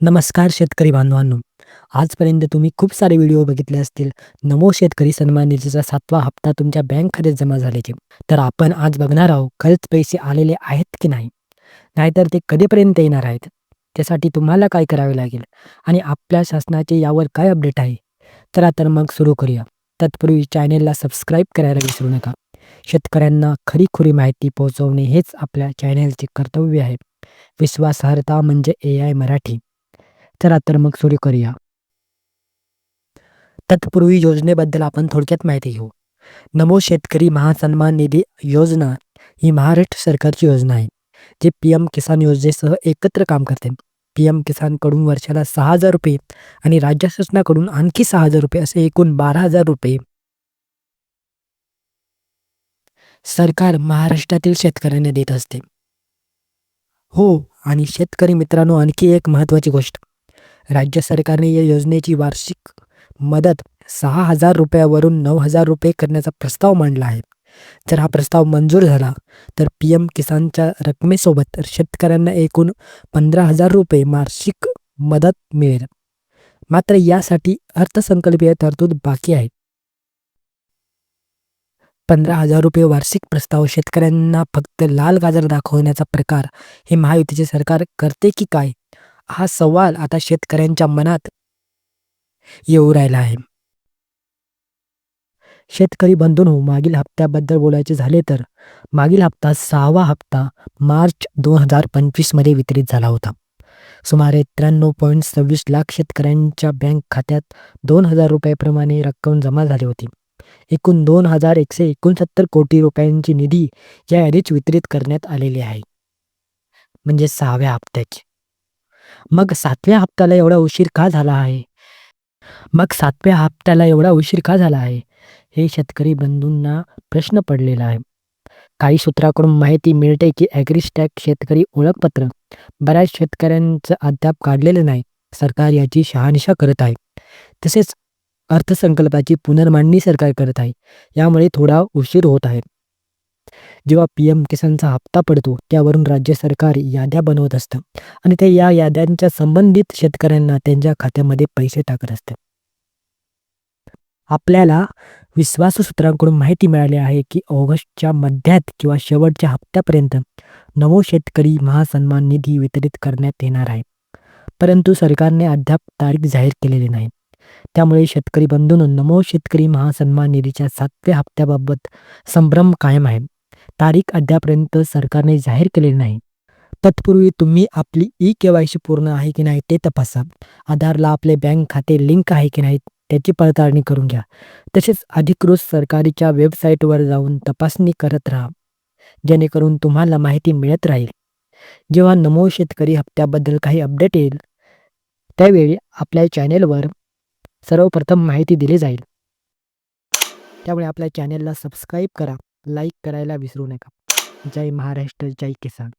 नमस्कार शेतकरी बांधवांनो. आजपर्यंत तुम्ही खूप सारे व्हिडिओ बघितले असतील. नमो शेतकरी सन्मान निधीचा सातवा हप्ता तुमच्या बँक खात्यात जमा झाल्याचे. तर आपण आज बघणार आहोत खरंच पैसे आलेले आहेत की नाही? नाहीतर ते कधीपर्यंत येणार आहेत? त्यासाठी तुम्हाला काय करावे लागेल? आणि आपल्या शासनाचे यावर काय अपडेट आहे? चला तर मग सुरू करूया. तत्पूर्वी चॅनेलला सबस्क्राईब करायला विसरू नका. शेतकऱ्यांना खरीखुरी माहिती पोहोचवणे हेच आपल्या चॅनेलचे कर्तव्य आहे. विश्वासार्हता म्हणजे ए आय मराठी. चला तर मग सुरू करूया. तत्पूर्वी योजनेबद्दल आपण थोडक्यात माहिती घेऊ. नमो शेतकरी महासन्मान निधी योजना ही महाराष्ट्र सरकारची योजना आहे जी पी एम किसान योजनेसह एकत्र काम करते. पी एम किसानकडून वर्षाला सहा हजार रुपये आणि राज्य शासनाकडून आणखी सहा हजार रुपये असे एकूण बारा हजार रुपये. सरकार महाराष्ट्रातील शेतकऱ्यांना देत असते. हो आणि शेतकरी मित्रांनो आणखी एक महत्त्वाची गोष्ट. राज्य सरकारने या योजनेची वार्षिक मदत सहा हजार रुपयावरून नऊ हजार रुपये करण्याचा प्रस्ताव मांडला आहे. जर हा प्रस्ताव मंजूर झाला तर पी एम किसानच्या रकमेसोबत शेतकऱ्यांना एकूण पंधरा हजार रुपये वार्षिक मदत मिळेल. मात्र यासाठी अर्थसंकल्पीय तरतूद बाकी आहे. पंधरा हजार रुपये वार्षिक प्रस्ताव शेतकऱ्यांना फक्त लाल गाजर दाखवण्याचा प्रकार हे महायुतीचे सरकार करते की काय? हा सवाल आता शेतकऱ्यांच्या मनात येऊ राहिला आहे. शेतकरी बंधूंनो मागील हप्त्याबद्दल बोलायचे झाले तर मागील हप्ता सहावा हप्ता मार्च दोन हजार पंचवीसमध्ये वितरित झाला होता. सुमारे त्र्याण्णव पॉईंट सव्वीस लाख शेतकऱ्यांच्या बँक खात्यात दोन हजार रुपयाप्रमाणे रक्कम जमा झाली होती. एकूण दोन हजार एकशे एकोणसत्तर कोटी रुपयांची निधी या यादीच वितरित करण्यात आलेली आहे. म्हणजे सहाव्या हप्त्याची. मग सातव्या हप्त्याला एवढा उशीर का झाला आहे? मग सातव्या हप्त्याला एवढा उशीर का झाला आहे? हे शेतकरी बंधूंना प्रश्न पडलेला आहे. काही सूत्राकडून माहिती मिळते की ॲग्रिस्टॅक शेतकरी ओळखपत्र बऱ्याच शेतकऱ्यांचं अद्याप काढलेलं नाही. सरकार याची शहानिशा करत आहे. तसेच अर्थसंकल्पाची पुनर्मांडणी सरकार करत आहे. यामुळे थोडा उशीर होत आहे. जेव्हा पी एम किसानचा हप्ता पडतो त्यावरून राज्य सरकार याद्या बनवत असतं. आणि ते या याद्यांच्या संबंधित शेतकऱ्यांना त्यांच्या खात्यामध्ये पैसे टाकत असते. आपल्याला विश्वासू सूत्रांकडून माहिती मिळाली आहे की ऑगस्टच्या मध्यात किंवा शेवटच्या हप्त्यापर्यंत नवो शेतकरी महासन्मान निधी वितरित करण्यात येणार आहे. परंतु सरकारने अद्याप तारीख जाहीर केलेली नाही. त्यामुळे शेतकरी बंधूंनो नमो शेतकरी महासन्मान निधीच्या सातव्या हप्त्याबाबत संभ्रम कायम आहे. तारीख अद्यापर्यंत सरकारने जाहीर केलेली नाही. तत्पूर्वी तुम्ही आपली ई के वाय सी पूर्ण आहे की नाही ते तपासा. आधारला आपले बँक खाते लिंक आहे की नाही त्याची पडताळणी करून घ्या. तसेच अधिकृत सरकारीच्या वेबसाईटवर जाऊन तपासणी करत राहा. जेणेकरून तुम्हाला माहिती मिळत राहील. जेव्हा नमो शेतकरी हप्त्याबद्दल काही अपडेट येईल त्यावेळी आपल्या चॅनेलवर सर्वप्रथम माहिती दिली जाईल. त्यामुळे आपल्या चॅनेलला सबस्क्राईब करा. लाईक करायला विसरू नका. जय महाराष्ट्र जय किसान.